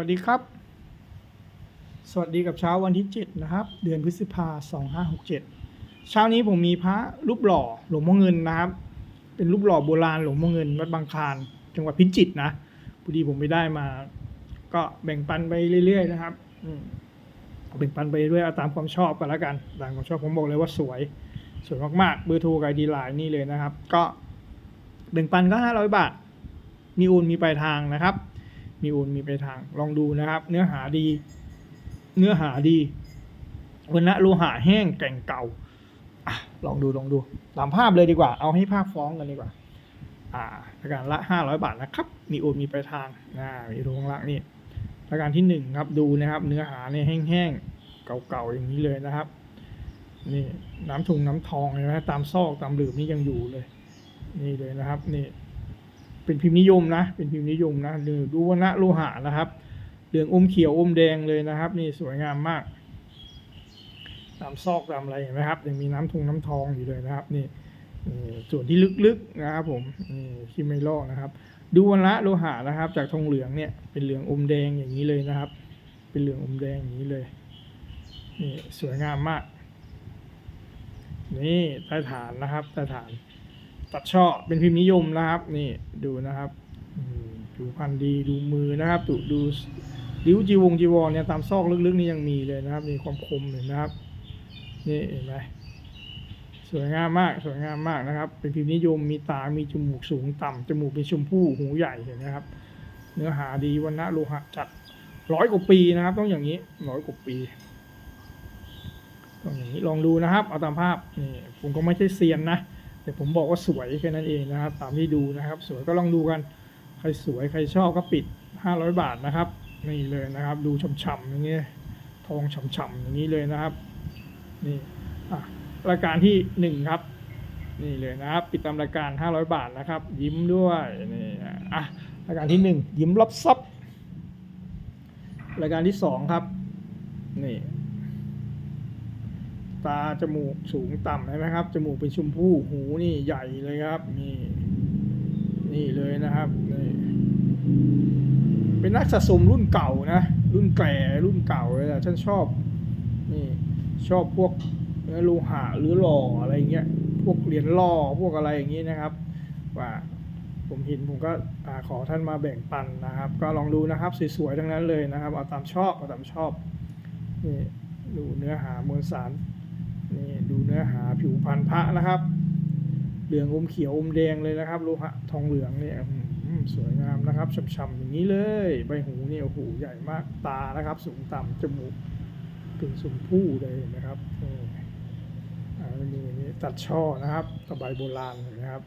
วัสดีครับ สวัสดีกับเช้าวันที่ 7 นะครับ เดือนพฤษภาสองห้าหกเจ็ดเช้านี้ผมมีพระรูปหล่อหลวงพ่อเงินนะครับ เป็นรูปหล่อโบราณหลวงพ่อเงินวัดบางคลานจังหวัดพิจิตรนะพอดีผมไปได้มา ก็แบ่งปันไปเรื่อย ๆ นะครับอืแบ่งปันไปเรื่อยเอาตามความชอบกันแล้วกันตามความชอบผมบอกเลยว่าสวย สวยมากๆเบอร์โทรกับดีไลน์นี่เลยนะครับ ก็แบ่งปันก็ห้าร้อยบาท มีโอนมีปลายทางนะครับ มีโอนมีไปทาง ลองดูนะครับ เนื้อหาดี เนื้อหาดีวันละโลหะแห้งแก่งเก่าอลองดูลองดูตามภาพเลยดีกว่า เอาให้ภาพฟ้องกันดีกว่า อ่าประการละห้าร้อยบาทนะครับ มีโอนมีไปทางอ่ามีตรงล่างนี่ประการที่หนึ่งครับดูนะครับ เนื้อหาเนี่ยแห้งๆเก่าๆอย่างนี้เลยนะครับนี่น้ำทุงน้ำทองเห็นไหมตามซอกตามหลืบนี่ยังอยู่เลย นี่เลยนะครับ นี่ เป็นพิมพ์นิยมนะ เป็นพิมพ์นิยมนะดูดูวนะโลหะนะครับเหลืองอมเขียวอมแดงเลยนะครับ นี่สวยงามมากตามซอกตามอะไรเห็นไหมครับยังมีน้ำทุงน้ำทองอยู่เลยนะครับนี่ส่วนที่ลึกๆนะครับผมนี่ที่ไม่ลอกนะครับ ดูวันละโลหะนะครับ จากทองเหลืองเนี่ยเป็นเหลืองอมแดงอย่างนี้เลยนะครับ เป็นเหลืองอมแดงอย่างนี้เลยนี่สวยงามมาก นี่ใต้ฐานนะครับใต้ฐาน ตัดช่อเป็นพิมพ์นิยมนะครับ นี่ดูนะครับดูพันธุ์ดีดูมือนะครับดูดูริ้วจีวงจีวรเนี่ยตามซอกลึกๆนี่ยังมีเลยนะครับมีความคมเห็นนะครับนี่เห็นไหมสวยงามมากสวยงามมากนะครับ เป็นพิมพ์นิยมมีตา มีจมูกสูงต่ำจมูกเป็นชมพู่หูใหญ่เห็นนะครับ เนื้อหาดีวันนะโลหะจัดร้อยกว่าปีนะครับ ต้องอย่างนี้ร้อยกว่าปีต้องอย่างนี้ลองดูนะครับ เอาตามภาพนี่ผมก็ไม่ใช่เซียนนะ แต่ผมบอกว่าสวยแค่นั้นเองนะครับ ตามที่ดูนะครับ สวยก็ลองดูกัน ใครสวยใครชอบก็ปิด 500 บาทนะครับนี่เลยนะครับ ดูฉ่ำๆอย่างเงี้ยทองฉ่ำๆอย่างนี้เลยนะครับนี่อะรายการที่หนึ่งครับนี่เลยนะครับ ปิดตามรายการ 500 บาทนะครับ ยิ้มด้วยนี่อะรายการที่หนึ่งยิ้มรับซับรายการที่สองครับนี่ ตาจมูกสูงต่ำเห็นไหมครับ จมูกเป็นชมพู่หูนี่ใหญ่เลยครับนี่นี่เลยนะครับนี่เป็นนักสะสมรุ่นเก่านะ รุ่นแก่รุ่นเก่าเลยนะฉันชอบนี่ชอบพวกเนื้อโลหะหรือหล่ออะไรเงี้ยพวกเหรียญหล่อพวกอะไรอย่างนี้นะครับ ว่าผมเห็นผมก็ขอท่านมาแบ่งปันนะครับ ก็ลองดูนะครับสวยๆทั้งนั้นเลยนะครับเอาตามชอบเอาตามชอบนี่ดูเนื้อหามวลสาร นี่ดูเนื้อหาผิวพันธุ์พระนะครับ เหลืองอมเขียวอมแดงเลยนะครับโลหะทองเหลืองเนี่ยสวยงามนะครับฉ่ำๆอย่างนี้เลย ใบหูเนี่ยโอ้โหใหญ่มากตานะครับ สูงต่ำจมูกเป็นสมพู่เลยนะครับอ่ามือนี้ตัดช่อนะครับตะไบโบราณนะครับ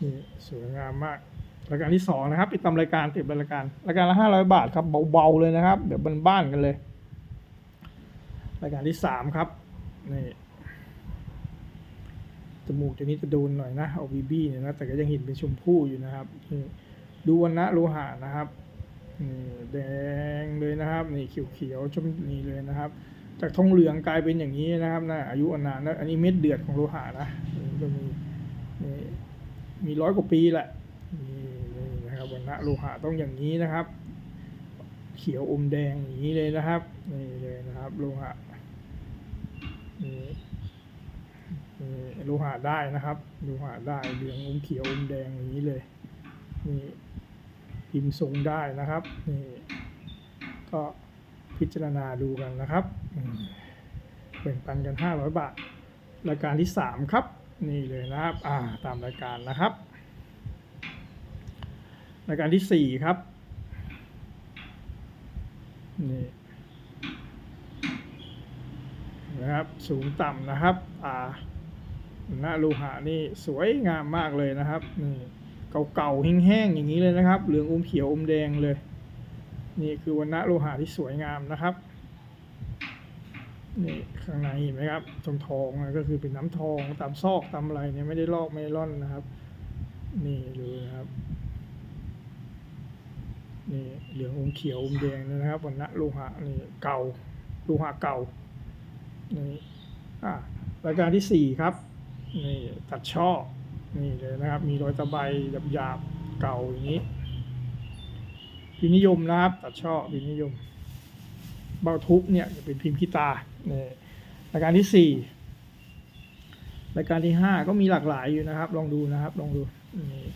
นี่สวยงามมากรายการที่สองนะครับติดตามรายการติดรายการรายการละห้าร้อยบาทครับเบาๆเลยนะครับ เดี๋ยวบ้านๆกันเลย รายการที่สามครับนี่จมูกตัวนี้จะโดนหน่อยนะเอาบีบี้เนี่ยนะแต่ก็ยังเห็นเป็นชมพู่อยู่นะครับนี่ดูวันนะโลหะนะครับนี่แดงเลยนะครับนี่เขียวๆชมนี่เลยนะครับ จากทองเหลืองกลายเป็นอย่างนี้นะครับนะอายุอนานนะอันนี้เม็ดเดือดของโลหะนะนี่ก็มีมีร้อยกว่าปีแหละนี่นี่นะครับวันนะโลหะต้องอย่างนี้นะครับ เขียวอมแดงอย่างนี้เลยนะครับนี่เลยนะครับโลหะ นี่นี่โลหะได้นะครับโลหะได้เหลืองอมเขียวอมแดงอย่างนี้เลยนี่พิมพ์ทรงได้นะครับนี่ก็พิจารณาดูกันนะครับแบ่งปันกัน 500 บาท รายการที่ 3 ครับ นี่เลยนะครับอ่าตามรายการนะครับ รายการที่ 4 ครับนี่ นะครับ สูงต่ำนะครับอ่าหน้าโลหะนี่สวยงามมากเลยนะครับนี่เก่าๆแห้งๆอย่างนี้เลยนะครับ เหลืองอมเขียวอมแดงเลย นี่คือวันณะโลหะที่สวยงามนะครับนี่ข้างในเห็นไหมครับทองทองนะก็คือเป็นน้ำทองตามซอกตามอะไรเนี่ยไม่ได้ลอกไม่ได้ร่อนนะครับ นี่ดูนะครับนี่เหลืองอมเขียวอมแดงนะครับวันนะโลหะนี่เก่าโลหะเก่า นี่รายการที่สี่ครับนี่ตัดช่อนี่เลยนะครับ มีรอยตะไบหยาบๆเก่าอย่างนี้พิมพ์นิยมนะครับ ตัดช่อพิมพ์นิยม เบ้าทุบเนี่ยจะเป็นพิมพ์ขี้ตาเนี่ยรายการที่สี่รายการที่ห้าก็มีหลากหลายอยู่นะครับ ลองดูนะครับ ลองดูนี่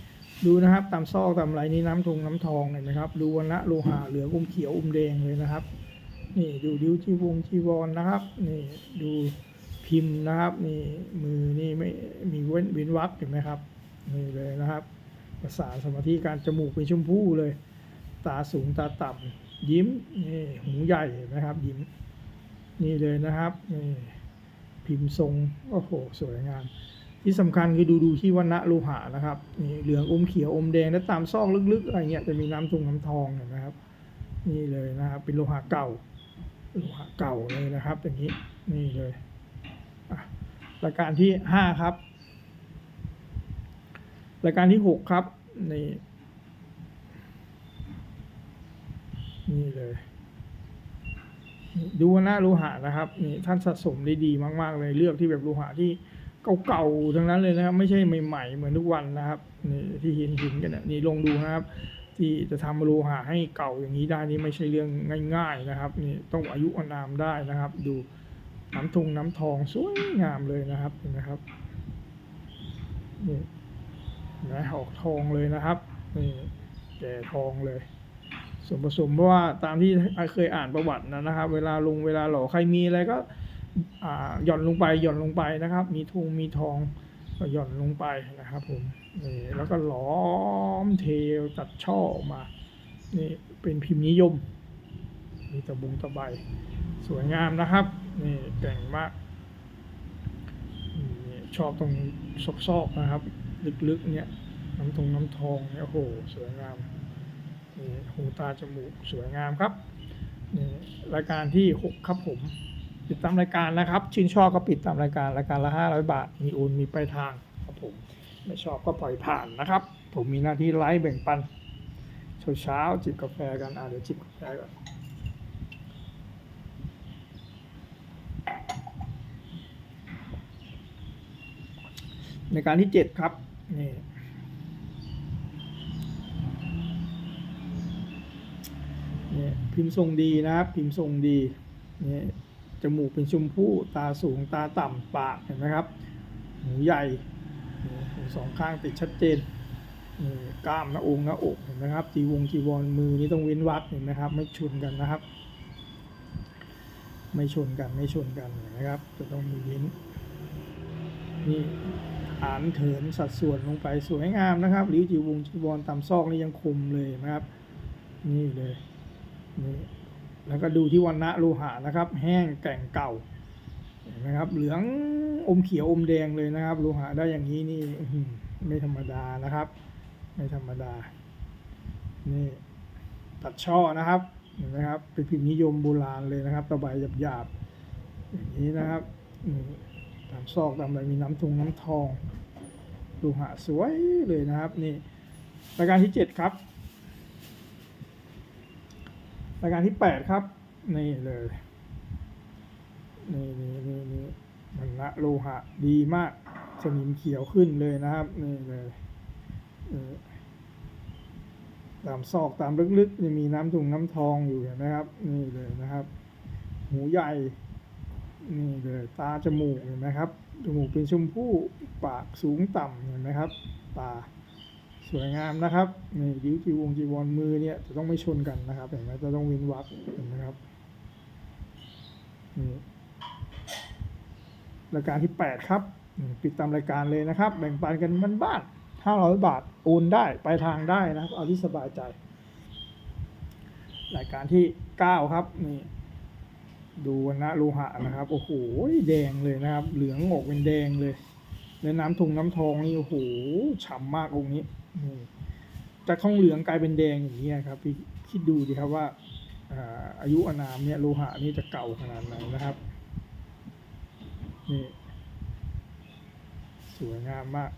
ดูนะครับ ตามซอกตามไรนี่น้ำทงน้ำทองเห็นไหมครับดูวันละโลหะเหลืองอมเขียวอมแดงเลยนะครับ นี่ดูดิ้วจีวงจีวรนนะครับ นี่ดูพิมพ์นะครับ นี่มือนี่ไม่มีเว้นเว้นวักเห็นไหมครับนี่เลยนะครับ ภาษาสมาธิการจมูกเป็นชมพู่เลย ตาสูงตาต่ำยิ้มนี่หูใหญ่เห็นไหมครับ ยิ้ม นี่เลยนะครับนี่พิมพ์ทรงโอ้โหสวยงามที่สำคัญคือดูดูที่วันณะโลหะนะครับนี่เหลืองอมเขียวอมแดงและตามซอกลึกๆอะไรเงี้ยจะมีน้ำทงน้ำทองเห็นไหมครับนี่เลยนะครับเป็นโลหะเก่า เก่าเลยนะครับ อย่างนี้นี่เลยอะรายการที่ห้าครับรายการที่หกครับนี่นี่เลย ดูหน้าโลหะนะครับ นี่ท่านสะสมได้ดีมาก ๆ เลยเลือกที่แบบโลหะที่เก่าๆทั้งนั้นเลยนะครับ ไม่ใช่ใหม่ ๆ เหมือนทุกวันนะครับ นี่ที่เห็นเห็นกันนะนี่ลองดูนะครับ ที่จะทำโลหะให้เก่าอย่างนี้ได้นี่ไม่ใช่เรื่องง่าย ๆนะครับนี่ต้องอายุอานามได้นะครับ ดูน้ำทงน้ำทองสวยงามเลยนะครับเห็นไหมครับนี่นไหมออกทองเลยนะครับนี่แก่ทองเลยส่วนผสมเพราะว่าตามที่เคยอ่านประวัตินะนะครับ เวลาลงเวลาหล่อใครมีอะไรก็หย่อนลงไปหย่อนลงไปนะครับ มีทงมีทองก็หย่อนลงไปนะครับผม นี่แล้วก็ล้อมเทลตัดช่อออกมา นี่เป็นพิมพ์นิยม มีตะบุงตะไบสวยงามนะครับ นี่เก่งมากชอบตรงซอกๆนะครับ ลึกๆเนี่ยน้ำทงน้ำทองเนี่ยโอ้โหสวยงามนี่หูตาจมูกสวยงามครับนี่รายการที่ 6 ครับผมติดตามรายการนะครับ ชื่นชอบก็ปิดตามรายการรายการละ500 บาท มีโอนมีปลายทาง ไม่ชอบก็ปล่อยผ่านนะครับ ผมมีหน้าที่ไลฟ์แบ่งปันเช้าเช้าๆจิบกาแฟกันอะเดี๋ยวจิบกาแฟก่อนในการที่7ครับนี่นี่พิมพ์ทรงดีนะครับ พิมพ์ทรงดีนี่จมูกเป็นชมพู่ตาสูงตาต่ำปากเห็นไหมครับหูใหญ่ หูสองข้างติดชัดเจนกล้ามหน้าองค์หน้าอกเห็นไหมครับจีวงจีวรมือนี่ต้องเว้นวักเห็นไหมครับ ไม่ชนกันนะครับ ไม่ชนกันไม่ชนกันเห็นไหมครับ จะต้องมีเว้นนี่ฐานเถินสัดส่วนลงไปสวยงามนะครับริ้วจีวงจีวรตามซอกนี่ยังคมเลยนะครับ นี่เลยนี่แล้วก็ดูที่วันณะโลหะนะครับ แห้งแก่งเก่า นไหมครับ เหลืองอมเขียวอมแดงเลยนะครับโลหะได้อย่างนี้นี่ไม่ธรรมดานะครับ ไม่ธรรมดา นี่ตัดช่อนะครับเห็นไหมครับ เป็นพิมพ์นิยมโบราณเลยนะครับ ตะไบหยาบๆอย่างนี้นะครับตามซอกตามอะไรมีน้ำทงน้ำทองโลหะสวยเลยนะครับนี่รายการที่เจ็ดครับรายการที่แปดครับ นี่เลย นี่นี่นี่นี่มันละโลหะดีมากสนิมเขียวขึ้นเลยนะครับ นี่เลยตามซอกตามลึกๆจะมีน้ำถุงน้ำทองอยู่เห็นไหมครับ นี่เลยนะครับ หูใหญ่ นี่เลย ตาจมูกเห็นไหมครับ จมูกเป็นชมพู่ปากสูงต่ำเห็นไหมครับ ตาสวยงามนะครับนี่ดิ้วจีวงจีวรมือเนี่ยจะต้องไม่ชนกันนะครับเห็นไหมจะต้องเวินวักเห็นไหมครับนี่ รายการที่ 8 ครับปิดตามรายการเลยนะครับ แบ่งปันกันบ้านห้าร้อยบาทโอนได้ไปทางได้นะครับ เอาที่สบายใจ รายการที่ 9 ครับนี่ดูนะโลหะนะครับ โอ้โหแดงเลยนะครับ เหลืองออกเป็นแดงเลยแล้วน้ำทงน้ำทองนี่โอ้โหฉ่ำมากองค์นี้นี่จากทองเหลืองกลายเป็นแดงอย่างนี้ครับพี่คิดดูดิครับว่าอาอายุอนามเนี่ยโลหะนี่จะเก่าขนาดไหนนะครับ นี่ สวยงามมาก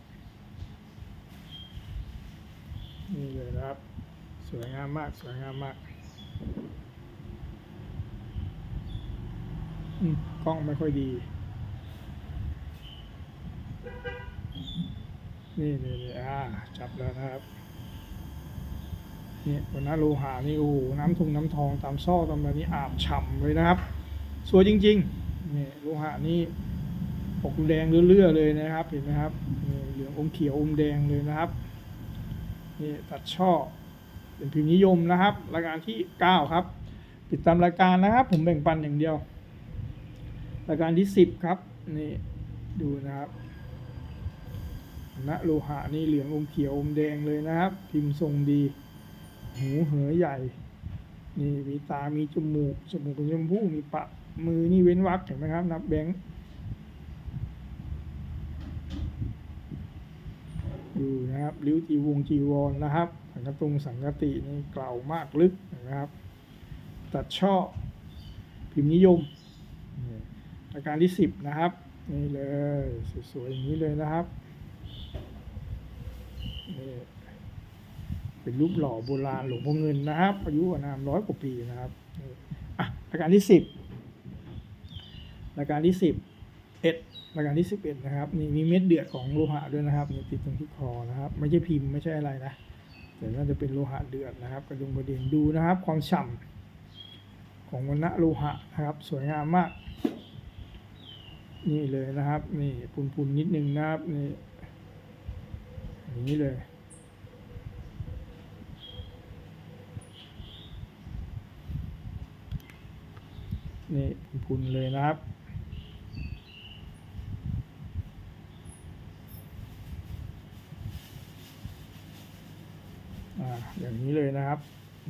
นี่เลยนะครับ สวยงามมาก สวยงามมากอืมกล้องไม่ค่อยดี นี่นี่นี่อ่า จับแล้วนะครับ นี่วันนั้นโลหะนี่โอ้น้ำทุงน้ำทองตามซอกตามแบบนี้อาบฉ่ำเลยนะครับ สวยจริงๆ นี่โลหะนี่ ออกแดงเลื่อๆเลยนะครับ เห็นไหมครับเหลืองอมเขียวอมแดงเลยนะครับนี่ตัดช่อเป็นพิมพ์นิยมนะครับ รายการที่ 9 ครับ ติดตามรายการนะครับ ผมแบ่งปันอย่างเดียว รายการที่ 10 ครับนี่ดูนะครับณโลหะนี่เหลืองอมเขียวอมแดงเลยนะครับ พิมพ์ทรงดี หูเหอใหญ่ นี่มีตามีจมูกจมูกเป็นชมพูมีปะมือนี่เว้นวักเห็นไหมครับ นับแบงค์ อยู่นะครับริ้วจีวงจีวรนะครับสังกตุงสังกตินี่เกล่าวมากลึกนะครับ ตัดช่อพิมพ์นิยมนี่ราการที่สิบนะครับนี่เลยสวยๆอย่างนี้เลยนะครับเป็นรูปหล่อโบราณหลวงพ่อเงินนะครับ อายุอานามร้อยกว่าปีนะครับอะราการที่สิบราการที่สิ เอ็ดรายการที่สิบเอ็ดนะครับนี่มีเม็ดเดือดของโลหะด้วยนะครับนี่ติดตรงที่คอนะครับ ไม่ใช่พิมพ์ไม่ใช่อะไรนะแต่น่าจะเป็นโลหะเดือดนะครับ กระดุมกระเด็นดูนะครับ ความฉ่ำของวันณะโลหะนะครับ สวยงามมาก นี่เลยนะครับ นี่พุนๆนิดนึงนะครับนี่อย่างนี้เลยนี่พุนๆเลยนะครับ อ่าอย่างนี้เลยนะครับ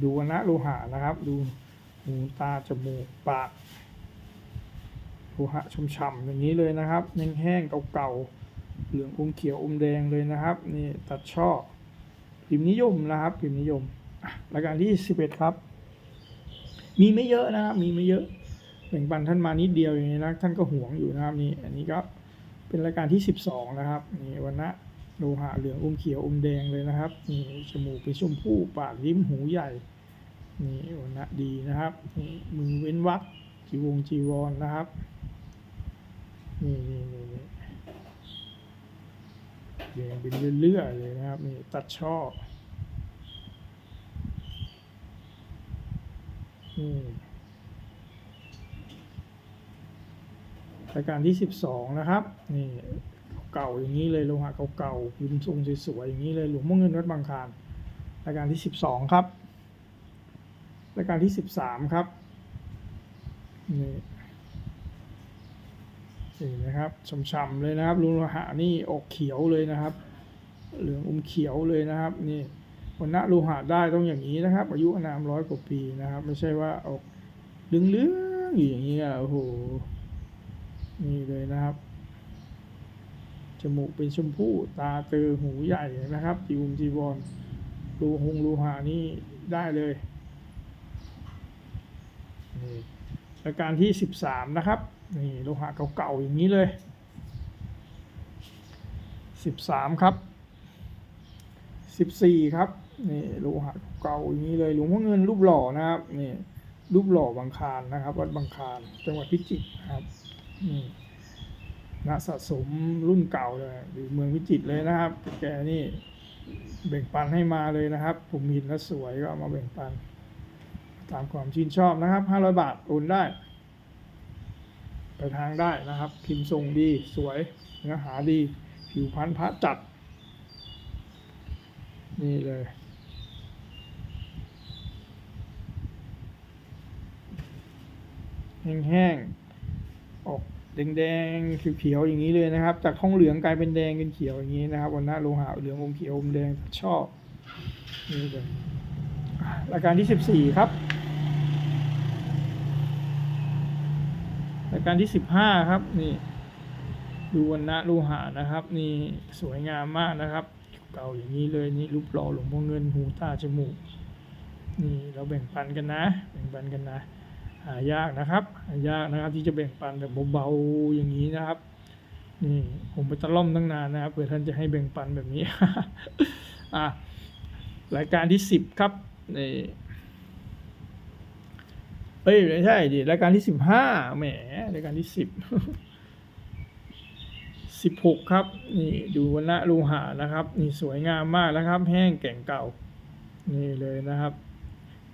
ดูวนะโลหะนะครับ ดูหูตาจมูกปากโลหะช่ำๆอย่างนี้เลยนะครับแห้งๆเก่าๆเหลืองอมเขียวอมแดงเลยนะครับนี่ตัดช่อพิมพ์นิยมนะครับ พิมพ์นิยมรายการที่11ครับ มีไม่เยอะนะครับ มีไม่เยอะแบ่งปันท่านมานิดเดียวอย่างนี้นะท่านก็ห่วงอยู่นะครับนี่อันนี้ก็เป็นรายการที่ 12 นะครับนี่วันนะ โลหะเหลืองอมเขียวอมแดงเลยนะครับนี่จมูกเป็นชมพู่ปากลิ้มหูใหญ่นี่วันนะดีนะครับนี่มือเว้นวักจีวงจีวรนนะครับนี่นี่นี่นี่แดงเป็นเลื่อยๆเลยนะครับนี่ตัดช่อนี่รายการที่ 12 นะครับนี่ ก่าอย่างนี้เลยโลหะเก่าๆพิมพ์ทรงสวยๆอย่างนี้เลยหลวงพ่อเงินวัดบางคลานรายการที่ 12 ครับรายการที่ 13 ครับนี่นี่นะครับช่ำๆเลยนะครับลุงโลหะนี่ออกเขียวเลยนะครับ เหลืองอมเขียวเลยนะครับนี่วันณะโลหะได้ต้องอย่างนี้นะครับ อายุอนามร้อยกว่าปีนะครับ ไม่ใช่ว่าออกเลืองๆอยู่อย่างนี้อะโอ้โหนี่เลยนะครับ จมูกเป็นชมพู่ตาเตอหูใหญ่นะครับจีวงจีวรรูหงรูหานี่ได้เลยนี่ปรายการที่สิบสามนะครับ นี่โลหะเก่าๆอย่างนี้เลยสิบสามครับสิบสี่ครับนี่โลหะเก่าอย่างนี้เลยหลวงพ่อเงินรูปหล่อนะครับนี่รูปหล่อบางคานนะครับ วัดบางคานจังหวัดพิจิตรครับนี่ นักสะสมรุ่นเก่าเลยอยู่เมืองพิจิตรเลยนะครับ แกนี่แบ่งปันให้มาเลยนะครับผมห็นแล้วสวยก็ามาแบ่งปัน ตามความชื่นชอบนะครับ500บาทโอนได้ ไปทางได้นะครับพิมพ์ทรงดีสวยเนื้อหาดี ผิวพรรณพระจัด นี่เลยแห้งๆออก แดงๆเขียวๆอย่างนี้เลยนะครับ จากทองเหลืองกลายเป็นแดงเป็นเขียวอย่างนี้นะครับวันหน้าโลหะเหลืองอมเขียวอมแดงชอบนี่เลยรายการที่สิบสี่ครับรายการที่สิบห้าครับนี่ดูวันนะโลหะนะครับ นี่สวยงามมากนะครับ เก่าอย่างนี้เลยนี่รูปหล่อหลวงพ่อเงินหูตาจมูกนี่เราแบ่งปันกันนะ แบ่งปันกันนะ หายากนะครับหายากนะครับ ที่จะแบ่งปันแบบเบาๆอย่างนี้นะครับนี่ผมไปตะล่อมตั้งนานนะครับเผื่อท่านจะให้แบ่งปันแบบนี้อะรายการที่สิบครับนี่เอ้ยไม่ใช่ดิรายการที่สิบห้าแหมรายการที่สิบสิบหกครับ นี่ดูวันละโลหะนะครับ นี่สวยงามมากนะครับ แห้งแก่งเก่า นี่เลยนะครับ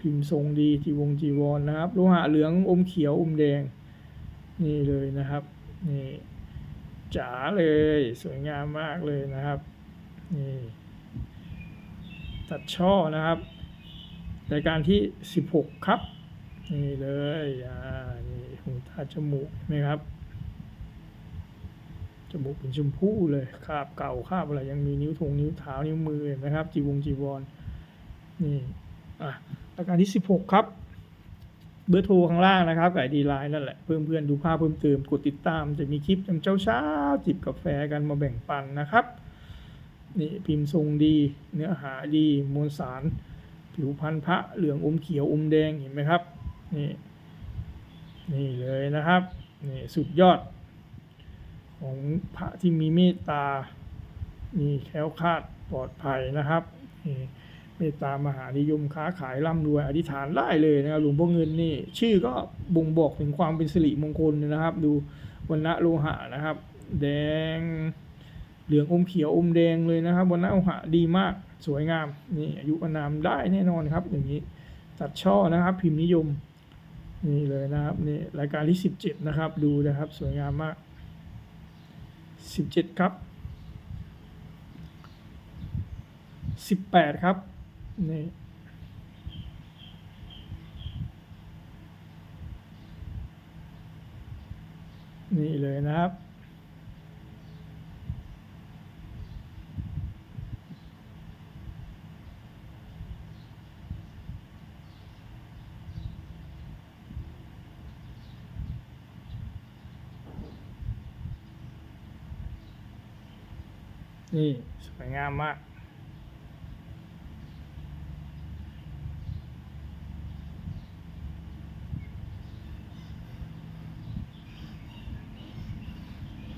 พิมพ์ทรงดีจีวงจีวรนนะครับโลหะเหลืองอมเขียวอมแดงนี่เลยนะครับนี่จ๋าเลยสวยงามมากเลยนะครับนี่ตัดช่อนะครับรายการที่ 16 ครับ นี่เลยอ่านี่หูตาจมูกไหมครับจมูกเป็นชมพู่เลยคาบเก่าคาบอะไรยังมีนิ้วทงนิ้วเท้านิ้วมือนไหมครับ จีวงจีวรนี่อะ รายการที่ 16 ครับ เบอร์โทรข้างล่างนะครับไก่ดีไลน์นั่นแหละเพื่อนเพื่อนๆดูภาพเพิ่มเติมกดติดตามจะมีคลิปยามเช้าเช้าจิบกาแฟกันมาแบ่งปันนะครับนี่พิมพ์ทรงดี เนื้อหาดีมวลสาร ผิวพันธุ์พระเหลืองอมเขียวอมแดงเห็นไหมครับนี่นี่เลยนะครับนี่สุดยอด ของพระที่มีเมตตา มีแคล้วคลาดปลอดภัยนะครับนี่ เมตตามหานิยมค้าขายร่ำรวยอธิษฐานได้เลยนะครับหลวงพ่อเงินนี่ชื่อก็บ่งบอกถึงความเป็นสิริมงคลนะครับ ดูวันณะโลหะนะครับ แดงเหลืองอมเขียวอมแดงเลยนะครับวันณะโลหะดีมากสวยงามนี่อายุอนามได้แน่นอนครับ อย่างนี้ตัดช่อนะครับ พิมพ์นิยมนี่เลยนะครับนี่รายการที่สิบเจ็ดนะครับ ดูนะครับ สวยงามมากสิบเจ็ดครับสิบแปดครับ นี่นี่เลยนะครับ นี่ สวยงามมาก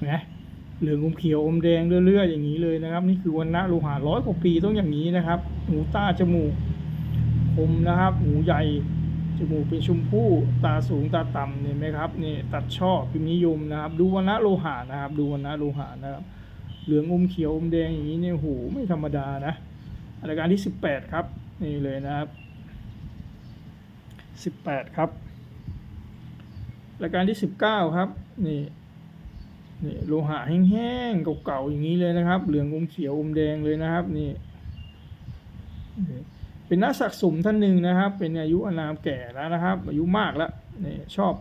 นะ เหลืองอมเขียวอมแดงเรื่อยๆอย่างนี้เลยนะครับ นี่คือวันณะโลหะร้อยกว่าปีต้องอย่างนี้นะครับ หูตาจมูกคมนะครับ หูใหญ่จมูกเป็นชมพู่ตาสูงตาต่ำเห็นไหมครับนี่ตัดช่อพิมพ์นิยมนะครับ ดูวันณะโลหะนะครับ ดูวันณะโลหะนะครับ เหลืองอมเขียวอมแดงอย่างนี้เนี่ยโหไม่ธรรมดานะรายการที่สิบแปดครับนี่เลยนะครับสิบแปดครับรายการที่สิบเก้าครับนี่ นี่โลหะแห้งๆเก่าๆอย่างนี้เลยนะครับ เหลืองอมเขียวอมแดงเลยนะครับนี่เป็นนักสะสมท่านหนึ่งนะครับ เป็นอายุอานามแก่แล้วนะครับ อายุมากแล้วนี่ชอบ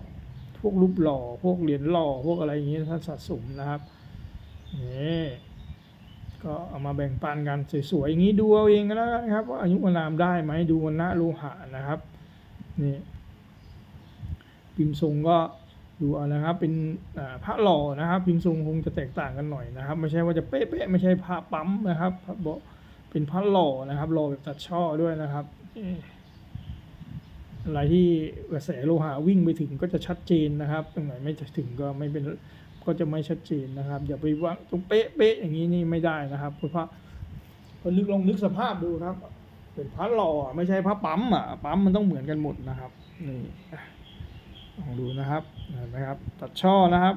พวกรูปหล่อพวกเหรียญหล่อพวกอะไรอย่างนี้ท่านสะสมนะครับนี่ก็เอามาแบ่งปันกันสวยๆอย่างนี้ดูเอาเองก็แล้วกันครับว่าอายุอานามได้ไหมดูวันณะโลหะนะครับนี่พิมพ์ทรงก็ ดูเอานะครับเป็นอ่าพระหล่อนะครับ พิมพ์ทรงคงจะแตกต่างกันหน่อยนะครับ ไม่ใช่ว่าจะเป๊ะๆไม่ใช่พระปั๊มนะครับพระบเป็นพระหล่อนะครับหล่อแบบตัดช่อด้วยนะครับอะไรที่กระแสโลหะวิ่งไปถึงก็จะชัดเจนนะครับตรงไหนไม่ถึงก็ไม่เป็นก็จะไม่ชัดเจนนะครับ อย่าไปวาตรงเป๊ะเป๊ะอย่างนี้นี่ไม่ได้นะครับเพราะพระพอนึกลองนึกสภาพดูครับ เป็นพระหล่อไม่ใช่พระปั๊มอะปั๊มมันต้องเหมือนกันหมดนะครับนี่ ลองดูนะครับเห็นไหมครับ ตัดช่อนะครับ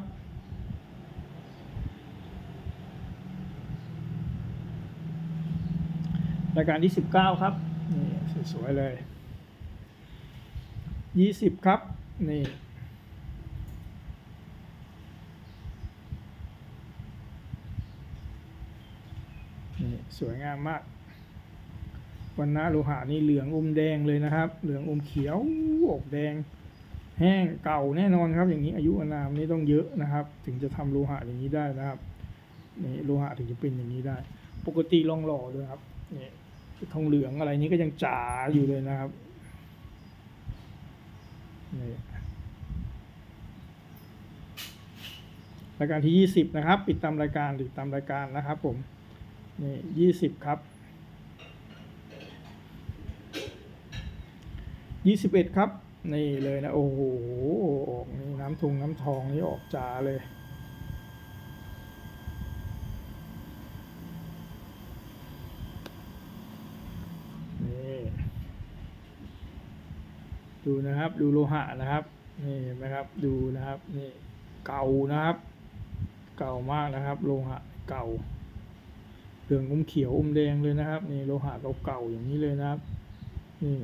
รายการที่สิบเก้าครับ นี่สวยๆเลยยี่สิบครับ นี่นี่สวยงามมาก วันนะโลหะนี่เหลืองอมแดงเลยนะครับ เหลืองอมเขียวออกแดง แห้งเก่าแน่นอนครับ อย่างนี้อายุอานามนี่ต้องเยอะนะครับ ถึงจะทำโลหะอย่างนี้ได้นะครับนี่โลหะถึงจะเป็นอย่างนี้ได้ ปกติลองหล่อด้วยครับนี่ทองเหลืองอะไรนี้ก็ยังจ๋าอยู่เลยนะครับนี่รายการที่ยี่สิบนะครับ ปิดตามรายการติดตามรายการนะครับ ผมนี่ยี่สิบครับยี่สิบเอ็ดครับ นี่เลยนะ โอ้โหออกนี่น้ำทุงน้ำทองนี่ออกจ๋าเลย นี่ ดูนะครับ ดูโลหะนะครับ นี่เห็นไหมครับ ดูนะครับ นี่ เก่านะครับ เก่ามากนะครับ โลหะเก่าเหลืองอมเขียวอมแดงเลยนะครับ นี่โลหะเก่าๆอย่างนี้เลยนะครับ นี่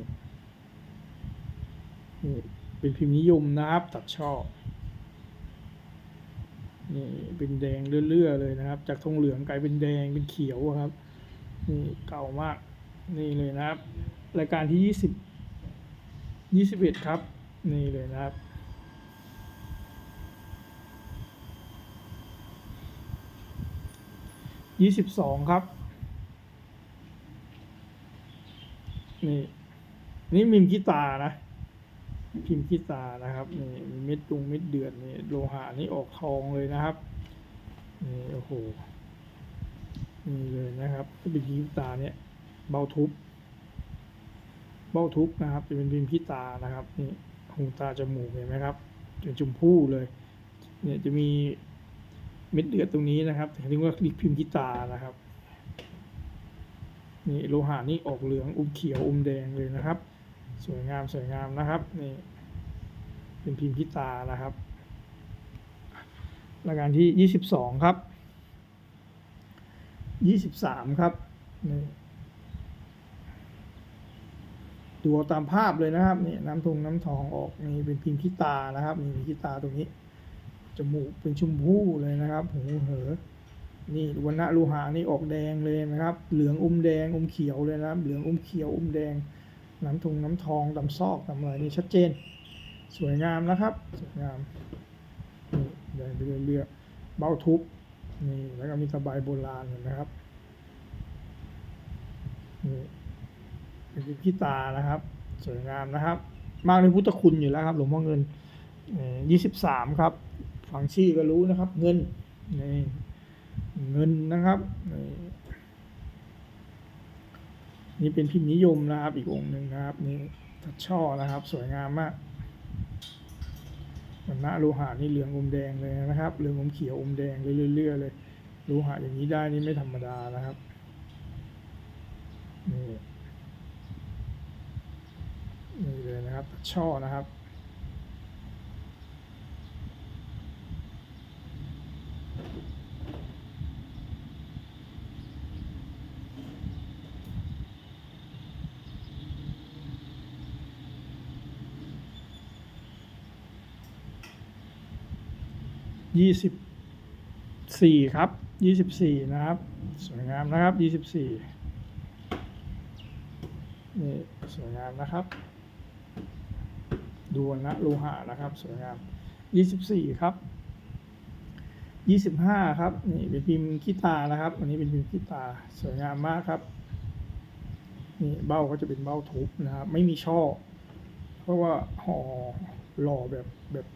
นี่เป็นพิมพ์นิยมนะครับ ตัดช่อ นี่เป็นแดงเลื่อๆเลยนะครับ จากทองเหลืองกลายเป็นแดงเป็นเขียวครับ นี่เก่ามาก นี่เลยนะครับ รายการที่ยี่สิบยี่สิบเอ็ดครับ นี่เลยนะครับยี่สิบสองครับ นี่ นี่มิมกีตานะ พิมพ์กีตานะครับนี่มีเม็ดตุงเม็ดเดือดนี่โลหะนี่ออกทองเลยนะครับนี่โอ้โหนี่เลยนะครับถ้าเป็นพิมพ์กีตาเนี่ยเบาทุบเบาทุบนะครับ จะเป็นพิมพ์พิตานะครับนี่หูตาจมูกเห็นไหมครับเป็นชมพู่เลย เนี่ยจะมีเม็ดเลือดตรงนี้นะครับเรียกว่าพิมพ์พิตานะครับนี่โลหะนี่ออกเหลืองอมเขียวอมแดงเลยนะครับ สวยงามสวยงามนะครับนี่เป็นพิมพ์พิตานะครับรายการที่ยี่สิบสองครับยี่สิบสามครับนี่ดูตามภาพเลยนะครับนี่น้ำทงน้ำทองออกนี่เป็นพิมพ์ขี้ตานะครับนี่มีขี้ตาตรงนี้จมูกเป็นชมพู่เลยนะครับหูเหอนี่วันณะลูหานี่ออกแดงเลยนะครับ เหลืองอมแดงอมเขียวเลยนะครับ เหลืองอมเขียวอมแดง น้ำทงน้ำทองตำซอกตำอะไรนี่ชัดเจน สวยงามนะครับ สวยงามนี่แดงไปเรื่อยๆเบ้าทุบนี่แล้วก็มีสบายโบราณเห็นไหมครับนี่เป็นพิมพ์ขี้ตานะครับ สวยงามนะครับ มากในพุทธคุณอยู่แล้วครับ หลวงพ่อเงินยี่สิบสามครับฟังชื่อก็รู้นะครับ เงินนี่เงินนะครับ นี่เป็นพิมพ์นิยมนะครับ อีกองหนึ่งนะครับนี่ทัดช่อนะครับ สวยงามมากมันนะโลหะนี่เหลืองอมแดงเลยนะครับเหลืองอมเขียวอมแดงเลยเรื่อยๆเลยโลหะอย่างนี้ได้นี่ไม่ธรรมดานะครับนี่นี่เลยนะครับ ช่อนะครับ ยี่สิบสี่ครับยี่สิบสี่นะครับ สวยงามนะครับยี่สิบสี่นี่สวยงามนะครับ ดูนะโลหะนะครับ สวยงามยี่สิบสี่ครับยี่สิบห้าครับนี่เป็นพิมพ์ขี้ตานะครับ อันนี้เป็นพิมพ์ขี้ตาสวยงามมากครับนี่เบ้าก็จะเป็นเบ้าทุบนะครับ ไม่มีช่อ เพราะว่าห่อหล่อแบบแบบ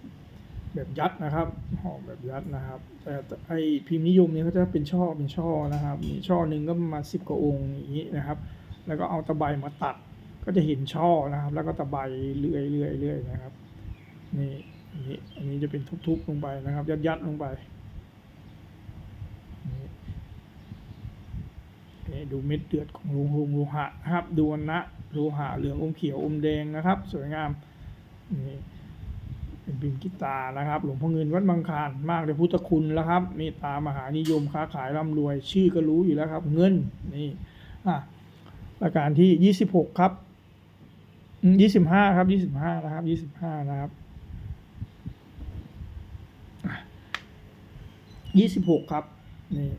แบบยัดนะครับห่อแบบยัดนะครับ แต่ไอพิมพ์นิยมเนี่ยเขาจะเป็นช่อเป็นช่อนะครับมีช่อหนึ่งก็ประมาณสิบกว่าองค์อย่างนี้นะครับ แล้วก็เอาตะไบมาตัดก็จะเห็นช่อนะครับ แล้วก็ตะไบเรื่อยเรื่อยเรื่อยนะครับนี่นี่อันนี้จะเป็นทุบๆลงไปนะครับ ยัดยัดๆลงไปนี่ดูเม็ดเดือดของโลหงโลหะนะครับดูวันนะโลหะเหลืองอมเขียวอมแดงนะครับ สวยงามนี่ เป็นพิมพ์กีตาร์นะครับ หลวงพ่อเงินวัดบางคานมากเลยพุทธคุณแล้วครับเมตตามหานิยมค้าขายร่ำรวย ชื่อก็รู้อยู่แล้วครับ เงินนี่อะรายการที่ยี่สิบหกครับยี่สิบห้าครับยี่สิบห้านะครับยี่สิบห้านะครับยี่สิบหกครับนี่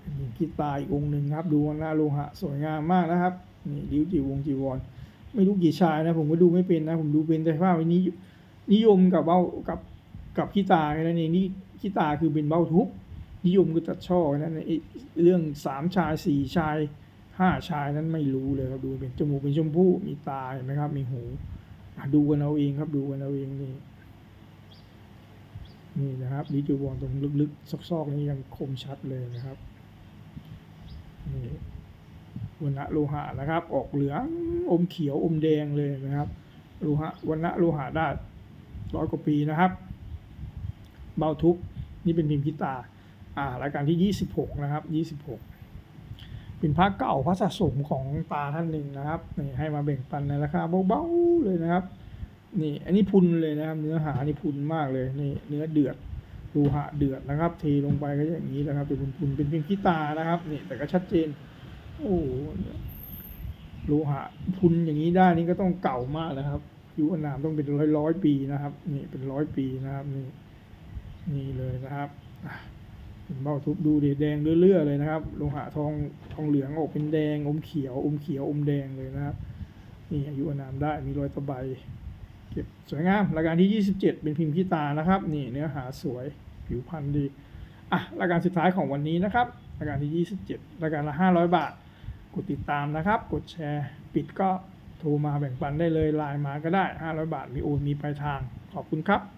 เป็นกีตาร์อีกองหนึ่งครับ ดูวันหน้าโลหะสวยงามมากนะครับนี่ดิ้วจีวงจีวร ไม่รู้กี่ชายนะ ผมก็ดูไม่เป็นนะ ผมดูเป็นแต่ว่าวันนี้ นิยมกับเบ้ากับกับกีตาแค่นั้นเองนี่กีตาคือเป็นเบ้าทุบนิยมคือตัดช่อแค่นั้นเองเรื่องสามชายสี่ชายห้าชายนั้นไม่รู้เลยครับดูเป็นจมูกเป็นชมพู่มีตาเห็นไหมครับ มีหูดูกันเอาเองครับดูกันเอาเองนี่นี่นะครับดิจิวอนตรงลึกๆซอกๆนี่ยังคมชัดเลยนะครับนี่วันณะโลหะนะครับ ออกเหลืองอมเขียวอมแดงเลยนะครับโลหะวันณะโลหะได้ ร้อยกว่าปีนะครับ เบาทุบนี่เป็นพิมพ์พิตาอ่ารายการที่ยี่สิบหกนะครับยี่สิบหกเป็นพระเก่าพระสะสมของตาท่านหนึ่งนะครับนี่ให้มาแบ่งปันในราคาเบาๆเลยนะครับนี่อันนี้พุนเลยนะครับเนื้อหานี่พุนมากเลยนี่เนื้อเดือดดูหะเดือดนะครับ เทลงไปก็อย่างนี้นะครับเป็นพุนๆเป็นเพียงขี้ตานะครับนี่แต่ก็ชัดเจน โอ้โหโลหะพุนอย่างนี้ได้นี่ก็ต้องเก่ามากนะครับ ผิวอนามต้องเป็นร้อยร้อยปีนะครับ นี่เป็นร้อยปีนะครับนี่นี่เลยนะครับเป็นเบ้าทุบดูดิแดงเลื่อๆเลยนะครับโลหะทองทองเหลืองออกเป็นแดงอมเขียวอมเขียวอมแดงเลยนะครับ นี่อายุอนามได้มีรอยตะไบเก็บสวยงามรายการที่ 27 เป็นพิมพ์ขี้ตานะครับ นี่เนื้อหาสวยผิวพรรณดีอะรายการสุดท้ายของวันนี้นะครับรายการที่ 27รายการละ 500 บาท กดติดตามนะครับ กดแชร์ ปิดก็ โทรมาแบ่งปันได้เลยไลน์มาก็ได้ 500 บาทมีโอนมีปลายทางขอบคุณครับ